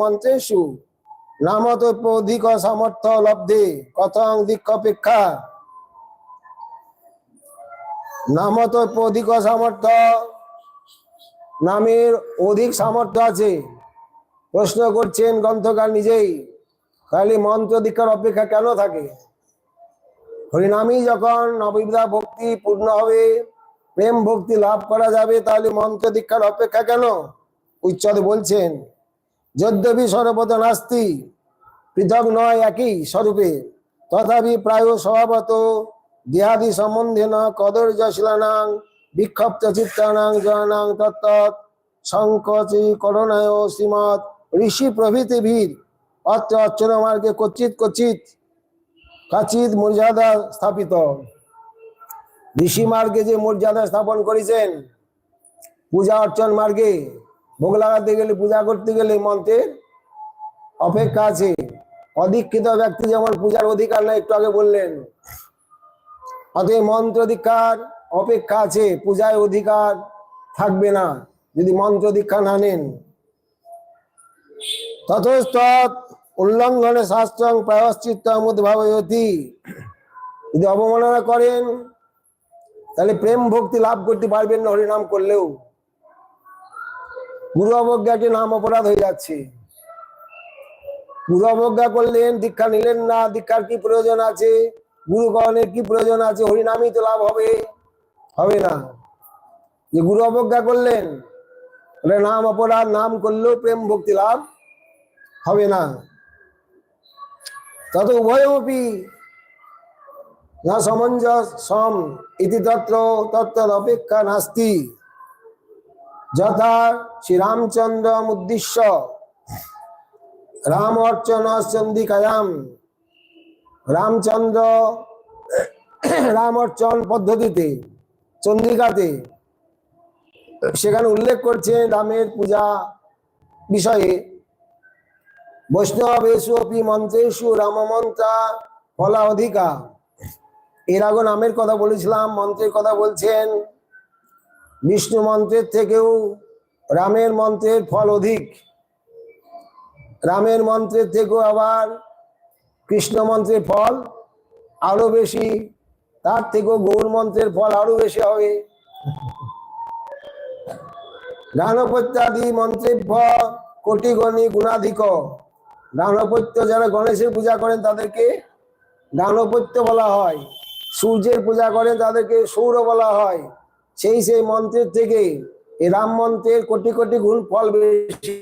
মন্ত্রেষু। নামত অধিক সামর্থ্য লব্ধে, কথং দিক্ষপেক্ষা। নামত অধিক সামর্থ্য, নামের অধিক সামর্থ্য আছে। প্রশ্ন করছেন গ্রন্থকার নিজেই, তাহলে মন্ত্র দীক্ষার অপেক্ষা কেন থাকে? হরিনামই যখন নববিধা ভক্তি পূর্ণ হবে, প্রেম ভক্তি লাভ করা যাবে, তাহলে মন্ত্র দীক্ষার অপেক্ষা কেন? উচ্চদে বলছেন যদ্যপি সর্বত নাস্তি পৃথক নয় একই স্বরূপে। তথাপি প্রায় স্বভাবত দেহাদি সম্বন্ধে ন কদর্যশীলানাং, বিক্ষিপ্ত চিত্তানাং জনাং তত্ত সংকচি করণায় শ্রীমৎ ঋষি প্রভৃতি ভীর অত্র অচ্ছন মার্গে কচিত কচিত কাচিত মর্যাদা স্থাপিত। ঋষি মার্গে যে মর্যাদা স্থাপন করেছেন, পূজা অর্চন মার্গে ভোগ লাগাতে গেলে, পূজা করতে গেলে মন্ত্রের অপেক্ষা আছে। অদীক্ষিত ব্যক্তি যেমন পূজার অধিকার না একটু আগে বললেন। অতএব মন্ত্র দীক্ষার অপেক্ষা আছে, পূজায় অধিকার থাকবে না, যদি মন্ত্র দীক্ষা না নেন। ততস্তৎ উল্লঙ্ঘনে শাস্ত্রং প্রায়শ্চিত্ত উদ্ভাবয়তি। যদি অবমাননা করেন, তাহলে প্রেম ভক্তি লাভ করতে পারবেন না হরিনাম করলেও। গুরু অবজ্ঞাটি নাম অপরাধ হয়ে যাচ্ছে। গুরু অবজ্ঞা করলেন, দীক্ষা নিলেন না, দীক্ষার কি প্রয়োজন আছে? গুরুকরণের কি প্রয়োজন আছে? হরিনামই তো লাভ হবে। হবে না। যে গুরু অবজ্ঞা করলেন নাম অপরাধ, নাম করলেও প্রেম ভক্তি লাভ হবে না। তত উভয়মপি না সমঞ্জস সম ইতি তত্র অপেক্ষা নাস্তি। যথা শ্রীরামচন্দ্র উদ্দেশ্য রাম অর্চন চন্দিকায়াম রামচন্দ্র, রাম অর্চন পদ্ধতিতে চন্দিকাতে সেখানে উল্লেখ করছে রামের পূজা বিষয়ে। বৈষ্ণবেশু অপি মন্ত্রেশু রামমন্ত্রা ফলা অধিকা এর আগে নামের কথা বলেছিলাম, মন্ত্রের কথা বলছেন। বিষ্ণু মন্ত্রের থেকেও রামের মন্ত্রের ফল অধিক। রামের মন্ত্রের থেকেও আবার কৃষ্ণ মন্ত্রের ফল আরও বেশি, তার থেকেও গৌর মন্ত্রের ফল আরও বেশি হবে। গানপত্যাদি মন্ত্রের ফল কোটি গণি গুণাধিক। গানপত্য যারা গণেশের পূজা করেন তাদেরকে গানপত্য বলা হয়। সূর্যের পূজা করেন তাদেরকে সৌর বলা হয়। সেই সেই মন্ত্রের থেকে এই রাম মন্ত্রের কোটি কোটি গুণ ফল বেশি।